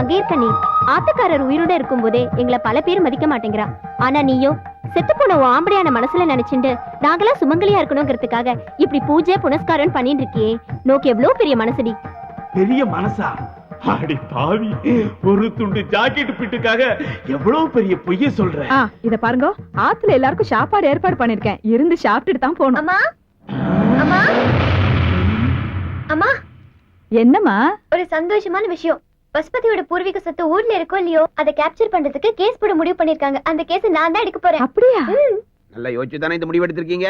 அங்கே இருக்க நீ ஆத்தக்காரர் உயிரோட இருக்கும்போதே எங்களை பல பேர் மதிக்க மாட்டேங்கிறா. ஆனா நீயோ செத்து போன ஆம்படியான மனசுல நினைச்சுண்டு நாங்களாம் சுமங்கலியா இருக்கணுங்கிறதுக்காக இப்படி பூஜை புனஸ்காரம் பண்ணிட்டு இருக்கியே. நோக்கு எவ்வளவு பெரிய மனசுடி. பெரிய மனசா? அடி பாவி ஒரு துண்டு ஜாக்கெட் பிட்டுக்காக எவ்வளவு பெரிய பொய்ய சொல்ற? இத பாருங்க. ஆத்துல எல்லாருக்கும் சாப்பாடு ஏற்பாடு பண்ணிருக்கேன். இருந்து சாப்பிட்டுட்டு தான் போகணும். அம்மா? அம்மா? அம்மா? என்னம்மா? ஒரு சந்தோஷமான விஷயம். பசுபதியோட பூர்வீக சொத்து ஊர்ல இருக்கோ இல்லையோ அதை கேப்சர் பண்றதுக்கு கேஸ் போட முடிவு பண்ணிருக்காங்க. அந்த கேஸ் நான் தான் எடுக்க போறேன். அப்படியா? நல்லா யோசிச்சு தானே இந்த முடிவு எடுத்திருக்கீங்க?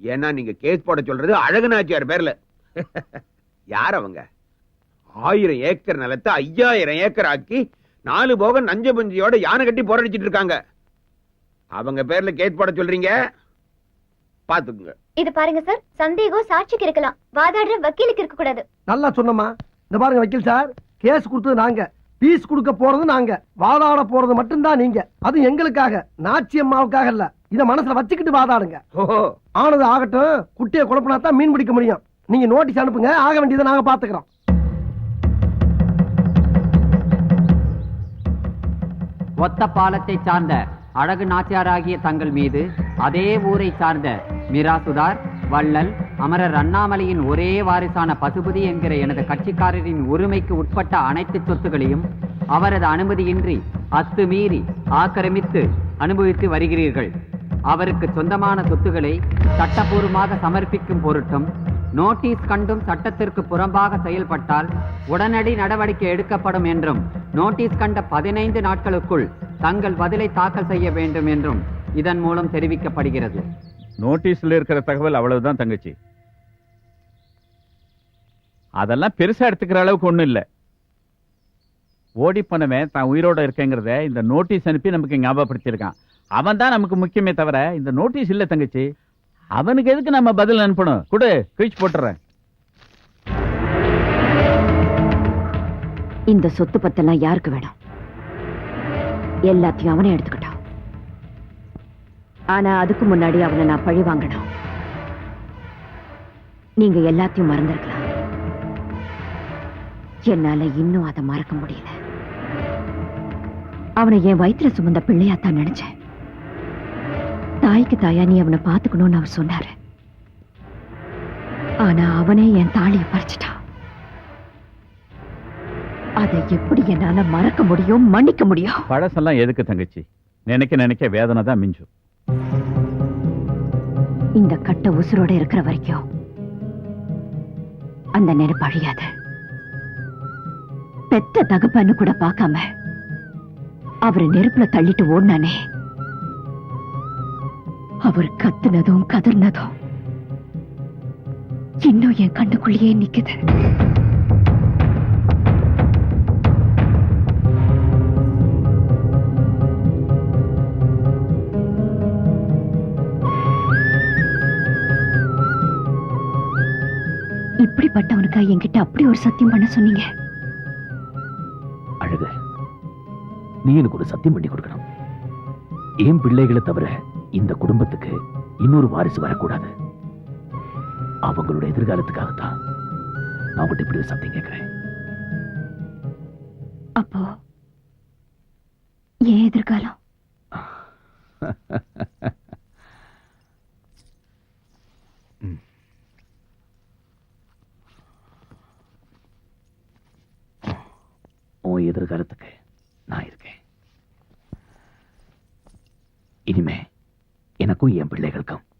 ஏன்னா நீங்க கேஸ் போட சொல்றது அழகனாச்சியார் பேர்ல. யார் அவங்க? ஆயிரம் ஏக்கர் நிலத்தை ஐயாயிரம் ஏக்கர் ஆக்கி நாலு போக நஞ்ச பஞ்சியோட யானை கட்டி போராடிச்சிட்டு இருக்காங்க. அவங்க பேர்ல கேஸ் போட சொல்றீங்க? பாத்துக்குங்க. இது பாருங்க சார். சந்தேகம் சாட்சிக்கு இருக்கலாம். வாதாடுற வக்கீலுக்கு இருக்க கூடாது நல்லா சொன்னம்மா. இந்த பாருங்க வக்கீல் சார். கேஸ் கொடுத்தது நாங்க. பீஸ் கொடுக்க போறது நாங்க. வாதாட போறது மட்டும்தான் நீங்க. அது எங்களுக்காக. நாச்சி அம்மாவுக்காக இல்ல. இத மனசுல வச்சுக்கிட்டு வாதாடுங்க. ஓஹோ. ஆனது ஆகட்டும் குட்டியை குழப்பினா தான் மீன் பிடிக்க முடியும். நீங்க நோட்டீஸ் அனுப்புங்க. ஆக வேண்டியதை நாங்க பாத்துக்கிறோம் ஒத்த பாலத்தை சார்ந்த அழகு நாச்சியாராகிய தங்கள் மீது அதே ஊரை சார்ந்த மிராசுதார் வள்ளல் அமரர் அண்ணாமலையின் ஒரே வாரிசான பசுபதி என்கிற எனது கட்சிக்காரரின் உரிமைக்கு உட்பட்ட அனைத்து சொத்துகளையும் அவரது அனுமதியின்றி அத்துமீறி ஆக்கிரமித்து அனுபவித்து வருகிறீர்கள். அவருக்கு சொந்தமான சொத்துக்களை சட்டபூர்வமாக சமர்ப்பிக்கும் பொருட்டும் நோட்டீஸ் கண்டும் சட்டத்திற்கு புறம்பாக செயல்பட்டால் உடனடி நடவடிக்கை எடுக்கப்படும் என்றும் நோட்டீஸ் கண்ட பதினைந்து நாட்களுக்குள் தங்கள் பதிலை தாக்கல் செய்ய வேண்டும் என்றும் இதன் மூலம் தெரிவிக்கப்படுகிறது. நோட்டீஸில் இருக்கிற தகவல் அவ்வளவுதான் தங்கச்சி. அதெல்லாம் பெருசா எடுத்துக்கிற அளவுக்கு ஒண்ணும் இல்ல. ஓடி போனவன் தான் உயிரோட இருக்கேங்கிறத இந்த நோட்டீஸ் அனுப்பி நமக்கு ஞாபகப்படுத்தியிருக்கான். அவன் தான் நமக்கு முக்கியமே தவிர இந்த நோட்டீஸ் இல்ல தங்கச்சி. அவனுக்கு எதுக்கு நம்ம பதில் அனுப்பணும்? கொடு கிழிச்சு போட்டுறேன். இந்த சொத்து பத்தெல்லாம் யாருக்கு வேணும்? எல்லாத்தையும் அவனே எடுத்துக்கிட்டான். ஆனா அதுக்கு முன்னாடி அவனை நான் பழி வாங்கணும். நீங்க எல்லாத்தையும் மறந்துருக்கலாம். என்னால இன்னும் அதை மறக்க முடியல. அவனை என் வயிற்றுல சுமந்த பிள்ளையாத்தான் நினைச்சேன். தாய்க்கு தாயா நீ அவனை பாத்துக்கணும்னு அவர் சொன்னாரு. ஆனா அவனே என் தாலியை பறிச்சிட்டான். அதை எப்படி என்னால மறக்க முடியும் மன்னிக்க முடியும்? பழசெல்லாம் எதுக்கு தங்கச்சி? நினைக்க நினைக்க வேதனை தான் மிஞ்சும். இந்த கட்ட உசுரோட இருக்கிற வரைக்கும் அந்த நினைப்பு அழியாது. பெத்த தகப்பன்னு கூட பார்க்காம அவரை நெருப்புல தள்ளிட்டு ஓடினானே. அவர் கத்துனதும் கதர்னதும் இன்னும் என் கண்ணுக்குள்ளேயே நிக்குது. இப்படிப்பட்டவனுக்கா என்கிட்ட அப்படி ஒரு சத்தியம் பண்ண சொன்னீங்க. நீ எனக்கு ஒரு சத்தியம் பண்ணி கொடுக்கணும். என் பிள்ளைகளை தவிர இந்த குடும்பத்துக்கு இன்னொரு வாரிசு வரக்கூடாது? அவங்களோட எதிர்காலத்துக்காகத்தான் நான் உங்கள்கிட்ட இப்படி ஒரு சத்தியம் கேட்கிறேன் அப்போ ஏன் எதிர்காலம் உன் எதிர்காலத்துக்கு நான் இருக்கேன் இனிமே எனக்கும் என்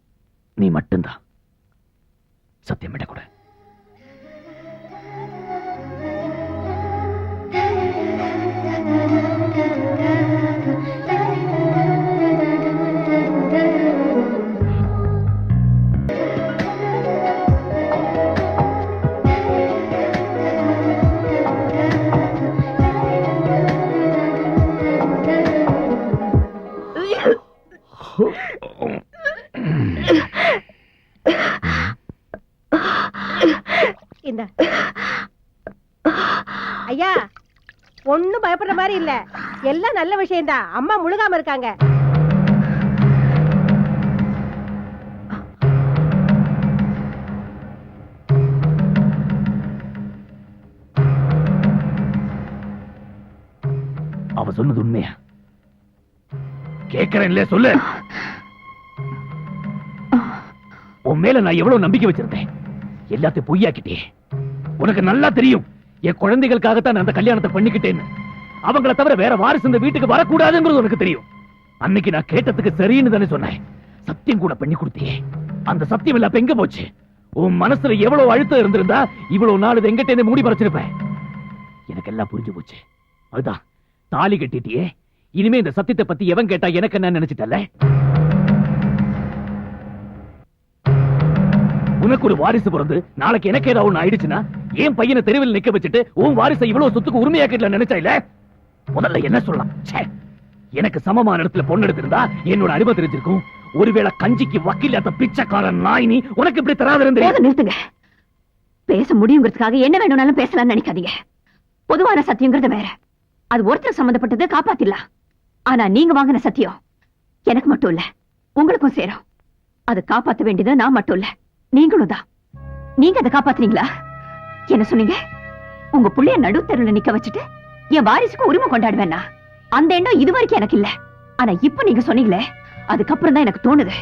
மாதிரி இல்ல. எல்லாம் நல்ல விஷயம்தான் அம்மா முழுகாம இருக்காங்க. அவ சொன்னது உண்மையா? கேட்கிறேன் இல்லையா சொல்லு. உன் மேல நான் எவ்வளவு நம்பிக்கை வச்சிருந்தேன். எல்லாத்தையும் பொய்யாக்கிட்டே. உனக்கு நல்லா தெரியும். என் குழந்தைகளுக்காகத்தான் அந்த கல்யாணத்தை பண்ணிக்கிட்டேன்னு. அவங்கள தவிர வேற வாரிசு இந்த வீட்டுக்கு வரக்கூடாதுங்கிறது உனக்கு தெரியும். அன்னைக்கு நான் கேட்டதுக்கு சரின்னு தானே சொன்னேன். சத்தியம் கூட பண்ணி கொடுத்தியே அந்த சத்தியம் இல்ல எங்க போச்சு? உன் மனசுல எவ்வளவு அழுத்தம் இருந்திருந்தா இவ்வளவு நாள் இது எங்கிட்ட இருந்து மூடி பறச்சிருப்பேன். எனக்கு எல்லாம் புரிஞ்சு போச்சு. அதுதான். தாலி கட்டிட்டியே. இனிமே இந்த சத்தியத்தை பத்தி எவன் கேட்டா எனக்கு என்ன நினைச்சிட்டல உனக்கு ஒரு வாரிசு பிறந்து நாளைக்கு எனக்கு ஏதாவது ஒண்ணு ஆயிடுச்சுன்னா என் பையனை தெருவில் நிக்க வச்சுட்டு உன் வாரிசை இவ்வளவு சொத்துக்கு உரிமையாக்கிட்டல நினைச்சா இல்ல? முதல்ல என்ன சொல்லலாம்? எனக்கு சமமான இடத்துல பொண்ணு எடுத்திருந்தா என்னோட அனுபவம் தெரிஞ்சிருக்கும். ஒருவேளை கஞ்சிக்கு வக்கீல் பிச்சைக்காரன் நாயினி உனக்கு இப்படி தராது நிறுத்துங்க. பேச முடியுங்கிறதுக்காக என்ன வேணும்னாலும் பேசலாம்னு நினைக்காதீங்க. பொதுவான சத்தியங்கிறது வேற. அது ஒருத்தர் சம்பந்தப்பட்டது காப்பாத்திடலாம். ஆனா நீங்க வாங்கின சத்தியம் எனக்கு மட்டும் இல்ல உங்களுக்கும் சேரும். அது காப்பாத்த வேண்டியது நான் மட்டும் இல்ல நீங்களும் தான். நீங்க அதை காப்பாத்துனீங்களா என்ன சொன்னீங்க? உங்க புள்ளைய நடுத்தருல நிக்க வச்சுட்டு என் வாரிசுக்கு உரிமை கொண்டாடுவேன்னா அந்த எண்ணம் இது வரைக்கும் எனக்கு இல்ல ஆனா இப்ப நீங்க சொன்னீங்களே அதுக்கப்புறம் தான் எனக்கு தோணுது.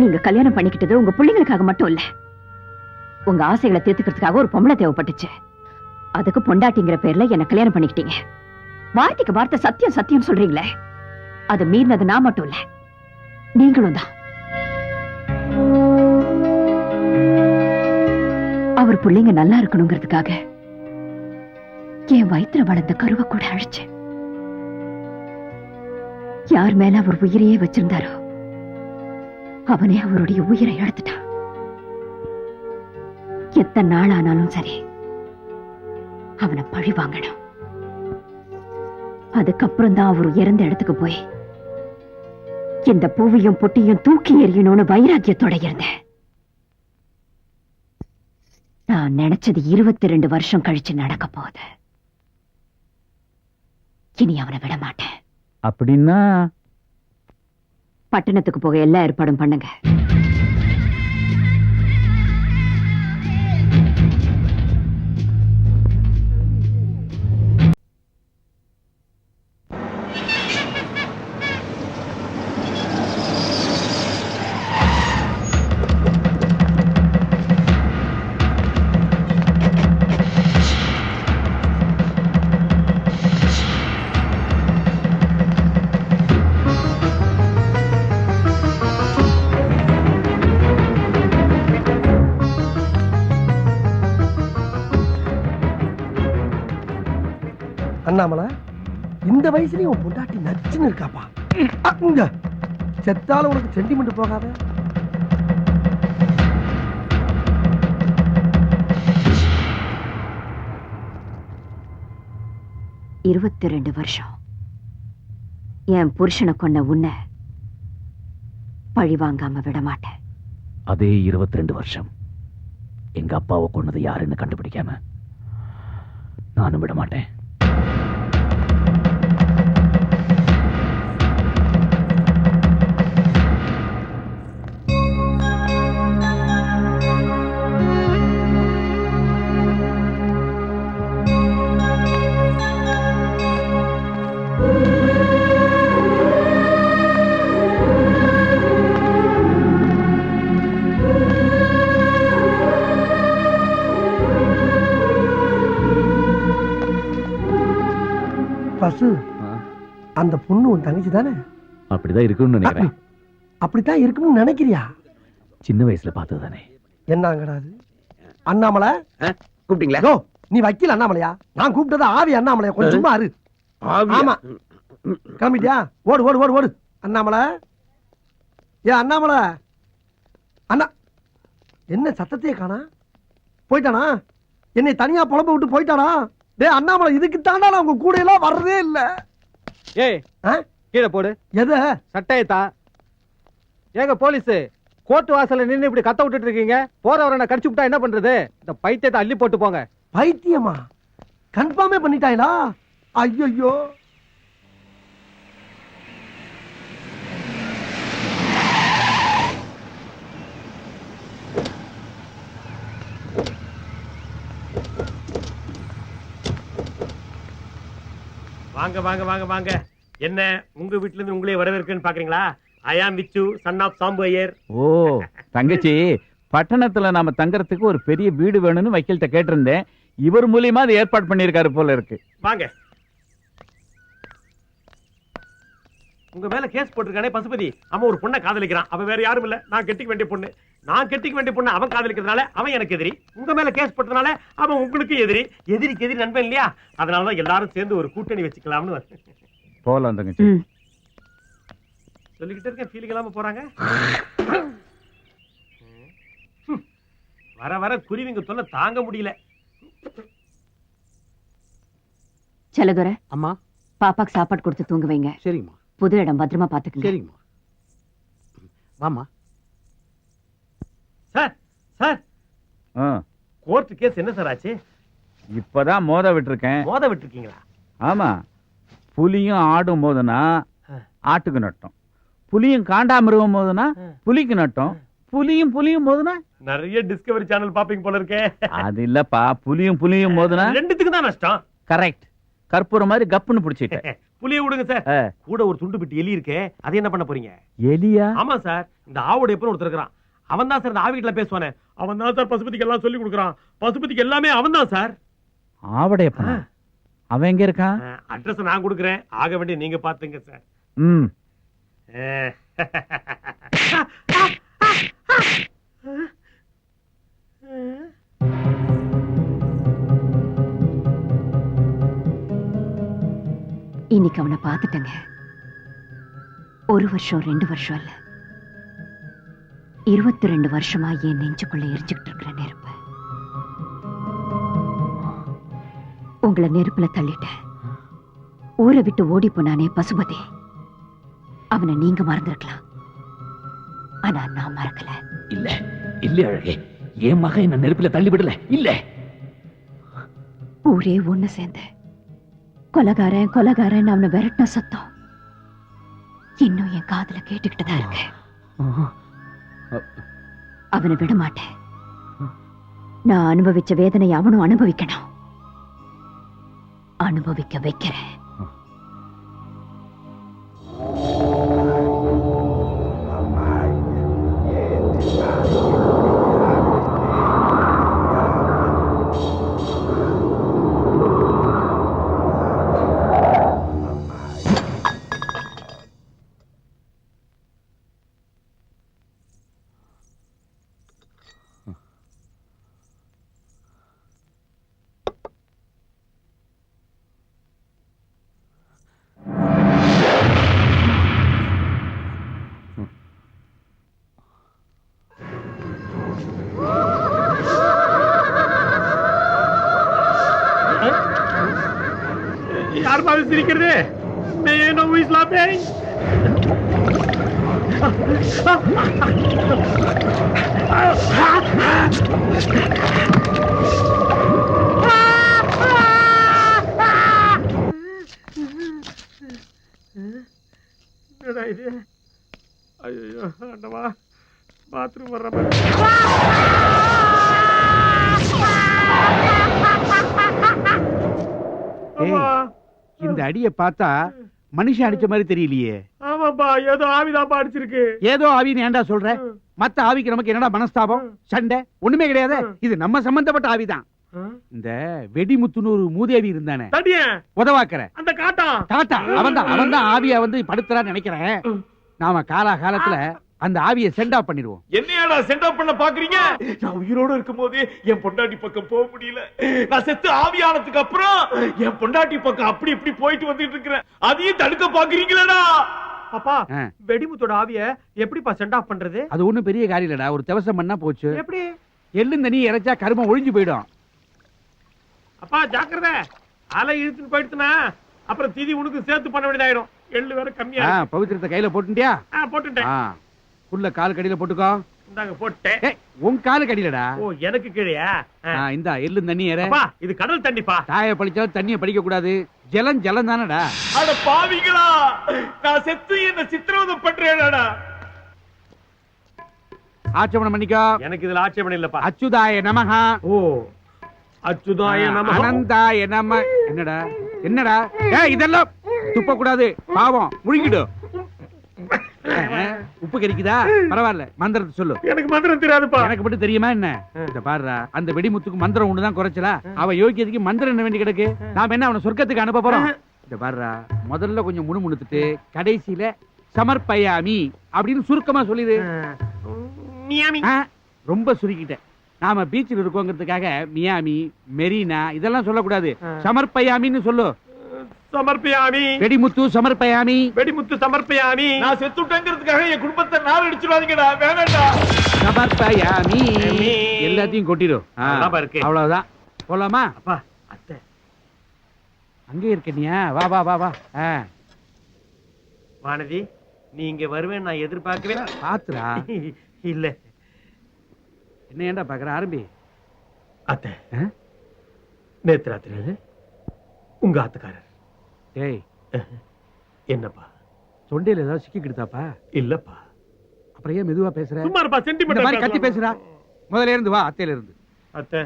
நீங்க கல்யாணம் பண்ணிக்கிட்டது உங்க பிள்ளைங்களுக்காக மட்டும் இல்ல உங்க ஆசைகளை தீர்த்துக்கிறதுக்காக ஒரு பொம்பளை தேவைப்பட்டுச்சு. அதுக்கு பொண்டாட்டிங்கிற பேர்ல என்ன கல்யாணம் பண்ணிக்கிட்டீங்க. வார்த்தைக்கு வார்த்தை சத்தியம் சத்தியம் சொல்றீங்களே அது மீறினது நான் மட்டும் இல்ல நீங்களும் தான். அவர் பிள்ளைங்க நல்லா இருக்கணுங்கிறதுக்காக என் வயித்துல வளர்ந்த கருவை கூட அழிச்சேன். யார் மேல அவர் உயிரையே வச்சிருந்தாரோ அவனே அவருடைய உயிரை எடுத்துட்டான் எத்தனை நாள் ஆனாலும் சரி அவனை பழி வாங்கணும். அதுக்கப்புறம் தான் அவர் இறந்த இடத்துக்கு போய் இந்த பூவையும் பொட்டியும் தூக்கி எறியணும்னு வைராக்கியத்தோட இருந்தேன். நான் நினைச்சது இருபத்தி ரெண்டு வருஷம் கழிச்சு நடக்க போகுது. இனி அவனை விட மாட்டேன் அப்படின்னா? பட்டணத்துக்கு போக எல்லா ஏற்பாடும் பண்ணுங்க. அண்ணாமலை இந்த வயசுலயும் உன் பொண்டாட்டி நச்சுன்னு இருக்காப்பா. இங்க செத்தாலும் உனக்கு சென்டிமெண்ட் போகாத. இருபத்தி ரெண்டு வருஷம். என் புருஷனை கொண்ட உன்னை பழி வாங்காம விட மாட்டேன் அதே 22 வருஷம். எங்க அப்பாவை கொன்னது யாருன்னு கண்டுபிடிக்காம நானும் விட மாட்டேன் அந்த பொண்ணு உன் தங்கச்சி தானே? அப்படிதான் இருக்கும்னு நினைக்கிறேன். அப்படித்தான் இருக்கும்னு நினைக்கிறியா? சின்ன வயசுல பார்த்தது தானே என்னங்கடாது அண்ணாமலை? கூப்பிட்டீங்களா? நீ வக்கீல் அண்ணாமலையா? நான் கூப்பிட்டது ஆவி அண்ணாமலையா? கொஞ்சம் ஆவியா? ஆமா. கிளம்பிட்டியா? ஓடு ஓடு ஓடு ஓடு. அண்ணாமலை? ஏ அண்ணாமலை? அண்ணா என்ன சத்தத்தையே காணா? போயிட்டானா? என்னை தனியா புலம்ப விட்டு போயிட்டானா? டேய் அண்ணாமலை இதுக்கு தாண்டா நான் உங்க கூட எல்லாம் வர்றதே இல்ல. ஏய்? கீழே போடு. எத? சட்டையத்தா. ஏங்க போலீஸ் கோர்ட் வாசல்ல நின்னு இப்படி கத்த விட்டுட்டு இருக்கீங்க? போறவரை கடிச்சு விட்டா என்ன பண்றது? இந்த பைத்தியத்தை அள்ளி போட்டு போங்க. பைத்தியமா? கன்ஃபார்மே பண்ணிட்டாங்களா ஐயோ வாங்க வாங்க வாங்க வாங்க. என்ன உங்க வீட்ல இருந்து உங்களே வரவேற்கன்னு பாக்குறீங்களா? I am Vichu son of Sambu Iyer ஓ தங்கச்சி பட்டணத்துல நாம தங்கறதுக்கு ஒரு பெரிய வீடு வேணும்னு வக்கீல்கிட்ட கேட்டிருந்தேன். இவர் மூலியமா அது ஏற்பாடு பண்ணியிருக்காரு போல இருக்கு. வாங்க. உங்க மேல கேஸ் போட்டிருக்கானே பசுபதி. அவன் ஒரு பொண்ணை காதலிக்கிறான். அவன் வேற யாரும் இல்ல. நான் கெட்டிக்க வேண்டிய பொண்ணு. நான் கெட்டிக்க வேண்டிய பொண்ணு அவன் காதலிக்கிறதுனால அவன் எனக்கு எதிரி. உங்க மேல கேஸ் போட்டதுனால அவன் உங்களுக்கு எதிரி. எதிரிக்கு எதிரி நண்பன் இல்லையா? அதனாலதான் எல்லாரும் சேர்ந்து ஒரு கூட்டணி வச்சுக்கலாம்னு வந்தேன். போலாம் தங்கச்சி. சொல்லிக்கிட்டே இருக்கேன். ஃபீலிங் இல்லாம போறாங்க. வர வர குருவிங்க தொல்லை தாங்க முடியல. செல்லதுரை அம்மா. பாப்பாக்கு சாப்பாடு கொடுத்து தூங்க வைங்க. சரிங்கம்மா. புது இடம் பத்திரமா பாத்துக்கங்க. சரிங்கம்மா. வாம்மா. சார். ஆ, கோர்ட் கேஸ் என்ன சார் ஆச்சு? இப்பதான் மோத விட்டுருக்கேன். மோத விட்டுருக்கீங்களா? ஆமா. புலியும் ஆடும் போதுனா. ஆட்டுக்கு நட்டம். புலியும் காண்டாமிருகம் போதுனா. புலிக்கு நட்டம். புலியும் புலியும் போதுனா? நிறைய டிஸ்கவரி சேனல் பாப்பீங்க போல இருக்கே. அது இல்லப்பா. புலியும் புலியும் போதுனா? ரெண்டுத்துக்கு தான் நஷ்டம். கரெக்ட் கற்பூரம் மாதிரி கப்புன்னு பிடிச்சிட்டேன் புளிய விடுங்க சார். கூட ஒரு துண்டு பிட்டு எலி இருக்கே. அது என்ன பண்ண போறீங்க? எலியா? ஆமா சார். இந்த ஆவோட எப்ப ஒருத்தர் இருக்கிறான். அவன் தான் சார் இந்த ஆவிகிட்ட பேசுவானே. அவன் தான் சார் பசுபதிக்கு எல்லாம் சொல்லி கொடுக்குறான். பசுபதிக்கு எல்லாமே அவன் தான் சார். ஆவடையப்பா. அவன் எங்க இருக்கான்? அட்ரஸ் நான் கொடுக்குறேன். ஆக வேண்டிய நீங்க பாத்துங்க சார். ம். இன்னைக்கு அவனை பார்த்துட்டேங்க. ஒரு வருஷம் ரெண்டு வருஷம் இல்ல. இருபத்தி ரெண்டு வருஷமா என் நெஞ்சுக்குள்ள எரிஞ்சுக்கிட்டு இருக்கிற நெருப்பு. உங்களை நெருப்புல தள்ளிட்டேன் ஊரை விட்டு ஓடி போனானே பசுபதி. அவனை நீங்க மறந்திருக்கலாம். ஆனா நான் மறக்கல. இல்ல இல்ல அழகே. என் மகன் என்ன நெருப்புல தள்ளி விடல இல்ல. ஊரே ஒண்ணு சேர்ந்து. கொலகாரன் கொலகாரன் அவனை விரட்டின சத்தம். இன்னும் என் காதுல கேட்டுக்கிட்டு தான் இருக்கு அவனை விட மாட்டேன் நான் அனுபவிச்ச வேதனை அவனும் அனுபவிக்கணும். அனுபவிக்க வைக்கிறேன். என்னடா இது ஐயோ ஆண்டவா பாத்ரூம் வர்ற. இந்த அடிய பார்த்தா மனுஷன் அடிச்ச மாதிரி தெரியலையே. ஆமாப்பா ஏதோ ஆவிதாப்பா அடிச்சிருக்கு. ஏதோ ஆவின்னு ஏன்டா சொல்ற? மத்த ஆவிக்கு நமக்கு என்னடா மனஸ்தாபம்? சண்டை? ஒண்ணுமே கிடையாது. இது நம்ம சம்பந்தப்பட்ட ஆவிதான். இந்த வெடிமுத்துன்னு ஒரு மூதேவி இருந்தானே. உதவாக்கற. அந்த காட்டா? டாட்டா அவன்தான் அவன்தான் ஆவிய வந்து படுத்துறான்னு நினைக்கிறேன். நாம காலா காலத்துல அந்த ஆவிய சென்ட் ஆஃப் பண்ணிடுவோம். என்னையாடா சென்ட் பண்ண பாக்குறீங்க? நான் உயிரோட இருக்கும்போது என் பொண்டாட்டி பக்கம் போக முடியல. நான் செத்து ஆவியானதுக்கு அப்புறம் என் பொண்டாட்டி பக்கம் அப்படி இப்படி போயிட்டு வந்துட்டு இருக்கிறேன். அதையும் தடுக்க பாக்குறீங்களா அப்பா. வெடிமுத்தோட ஆவிய எப்படிப்பா சென்ட் ஆஃப் பண்றது? அது ஒண்ணும் பெரிய காரியம் இல்லடா. ஒரு தவசம் பண்ணா போச்சு. எப்படி? எள்ளும் தண்ணி இறைச்சா கருமம் ஒழிஞ்சு போயிடும். அப்பா ஜாக்கிரதை. அலை இழுத்துன்னு போயிடுச்சுனா அப்புறம் திதி உனக்கு சேர்த்து பண்ண வேண்டியதாயிடும். எள்ளு வேற கம்மியா. பவித்திரத்தை கையில போட்டுட்டியா? போட்டுட்டேன். புல்ல கால் கடியில போட்டுக்கோ. இந்தாங்க போட்டேன். ஏய், உன் காலு கடியிலடா ஓ எனக்கு கீழையா? இந்தா எள்ளும் தண்ணி இது கடல் தண்ணிப்பா. தாய பழிச்சாலும் தண்ணிய படிக்க கூடாது ஜலம் ஜலம் தானடா அட பாவிங்களா நான் செத்து என்ன சித்திரவதை பண்றேன்டா. ஆச்சமனம் பண்ணிக்கோ. எனக்கு இதுல ஆட்சேபணம் இல்லப்பா. அச்சுதாய நமஹா. ஓ அச்சுதாய நம அனந்தாய நம. என்னடா? என்னடா? ஏ இதெல்லாம் துப்ப கூடாது பாவம். முழுங்கிடு. உப்பு கறிக்குதா பரவாயில்ல. மந்திரத்தை சொல்லு. எனக்கு மந்திரம் தெரியாதுப்பா. எனக்கு மட்டும் தெரியுமா என்ன? இந்த பாருடா அந்த வெடிமுத்துக்கு மந்திரம் ஒண்ணுதான் குறைச்சலா? அவ யோகியதுக்கு மந்திரம் என்ன வேண்டி கிடக்கு? நாம என்ன அவனை சொர்க்கத்துக்கு அனுப்ப போறோம்? இந்த பாருடா முதல்ல கொஞ்சம் முணுமுணுத்துட்டு கடைசியில சமர்ப்பயாமி அப்படின்னு சுருக்கமா சொல்லிடு. ரொம்ப சுருக்கிட்டேன் நாம பீச்சில் இருக்கோங்கிறதுக்காக மியாமி மெரினா இதெல்லாம் சொல்லக்கூடாது. சமர்ப்பயாமின்னு சொல்லு. சமர்ப்பியாமி. வெடிமுத்து சமர்ப்பயாமி. வெடிமுத்து சமர்ப்பியாமி. நான் செத்துட்டேங்கிறதுக்காக என் குடும்பத்தை நாள் அடிச்சிருவாதீங்கடா வேணாம்டா சமர்ப்பயாமி. யாமி. எல்லாத்தையும் கொட்டிடும். அவ்வளவுதான். போலாமா? அப்பா அத்தை. அங்கே இருக்கனியா வா வா வா வா. வானதி நீ இங்க வருவேன் நான் எதிர்பார்க்கவே பாத்துடா இல்ல. என்ன ஏன்டா பாக்குற ஆரம்பி? அத்தை? நேத்து ராத்திரி உங்க ஆத்துக்காரர். டேய் என்னப்பா? தொண்டையில ஏதாவது சிக்கிக்கிடுதாப்பா இல்லப்பா. அப்புறம் ஏன் மெதுவா பேசுற? சும்மா இருப்பா மாதிரி கத்தி சென்டிமெண்ட் பேசுறா? முதல்ல இருந்து வா அத்தையில இருந்து. அத்தை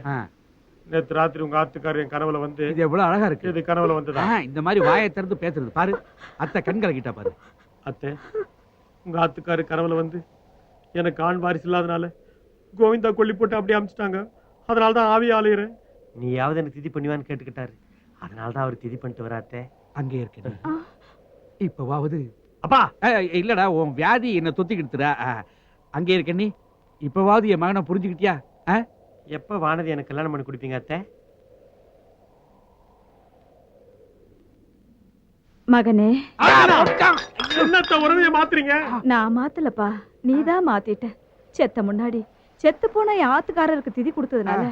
நேத்து ராத்திரி உங்க ஆத்துக்காரர் என் கனவுல வந்து இது எவ்வளவு அழகா இருக்கு. இது கனவுல வந்ததா? இந்த மாதிரி வாயை திறந்து பேசுறது. பாரு அத்தை கண் கலக்கிட்டா பாரு. அத்தை உங்க ஆத்துக்காரு கனவுல வந்து எனக்கு ஆண் வாரிசு இல்லாதனால கோவிந்தா கொல்லி போட்டு அப்படியே அமிச்சிட்டாங்க. அதனால தான் ஆவி ஆலையிறேன் நீயாவது எனக்கு திதி பண்ணுவான்னு கேட்டுக்கிட்டாரு. அதனால தான் அவர் திதி பண்ணிட்டு வராத்தே அங்கே இருக்கு இப்பவாவது அப்பா! ஆ, இல்லடா உன் வியாதி என்ன தொத்திக்கிடுத்துடா ஆ, அங்கே இருக்க நீ. இப்பவாவது என் மகனை புரிஞ்சுக்கிட்டியா? எப்ப வானதி எனக்கு கல்யாணம் பண்ணி கொடுப்பீங்க அத்தை? மகனே. என்னத்த உறவைய மாத்துறீங்க? நான் மாத்தலப்பா. நீதான் மாத்திட்ட. செத்த முன்னாடி. செத்து போன என் ஆத்துக்காரருக்கு திதி கொடுத்ததுனால.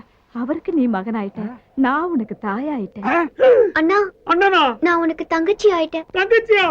அவருக்கு நீ மகனாயிட்ட. நான் உனக்கு தாயாயிட்டேன். அண்ணா அண்ணனா? நான் உனக்கு தங்கச்சி ஆயிட்டேன். தங்கச்சியா?